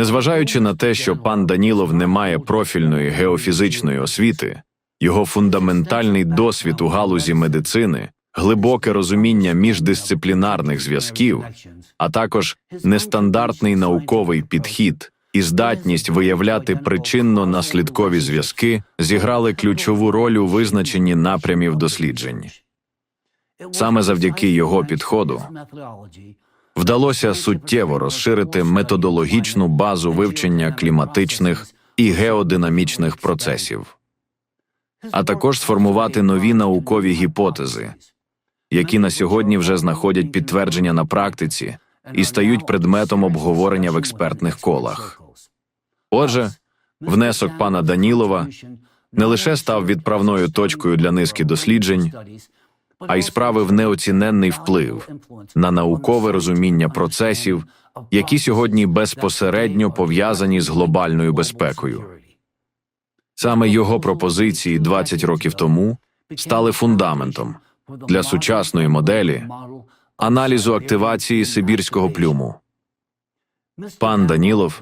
Незважаючи на те, що пан Данілов не має профільної геофізичної освіти, його фундаментальний досвід у галузі медицини, глибоке розуміння міждисциплінарних зв'язків, а також нестандартний науковий підхід і здатність виявляти причинно-наслідкові зв'язки зіграли ключову роль у визначенні напрямів досліджень. Саме завдяки його підходу Вдалося суттєво розширити методологічну базу вивчення кліматичних і геодинамічних процесів, а також сформувати нові наукові гіпотези, які на сьогодні вже знаходять підтвердження на практиці і стають предметом обговорення в експертних колах. Отже, внесок пана Данілова не лише став відправною точкою для низки досліджень, а й справив неоціненний вплив на наукове розуміння процесів, які сьогодні безпосередньо пов'язані з глобальною безпекою. Саме його пропозиції 20 років тому стали фундаментом для сучасної моделі аналізу активації сибірського плюму. Пан Данілов,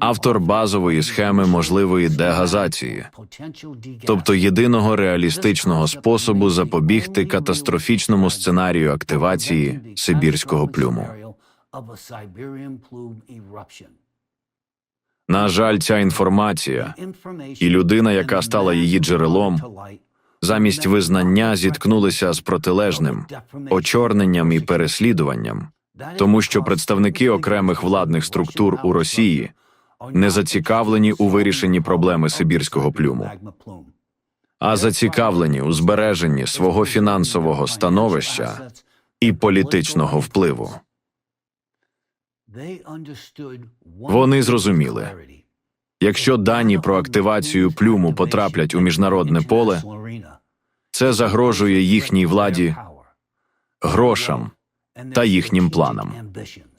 автор базової схеми можливої дегазації, тобто єдиного реалістичного способу запобігти катастрофічному сценарію активації сибірського плюму. На жаль, ця інформація і людина, яка стала її джерелом, замість визнання зіткнулися з протилежним очорненням і переслідуванням, тому що представники окремих владних структур у Росії не зацікавлені у вирішенні проблеми сибірського плюму, а зацікавлені у збереженні свого фінансового становища і політичного впливу. Вони зрозуміли, Якщо дані про активацію плюму потраплять у міжнародне поле, це загрожує їхній владі, грошам та їхнім планам.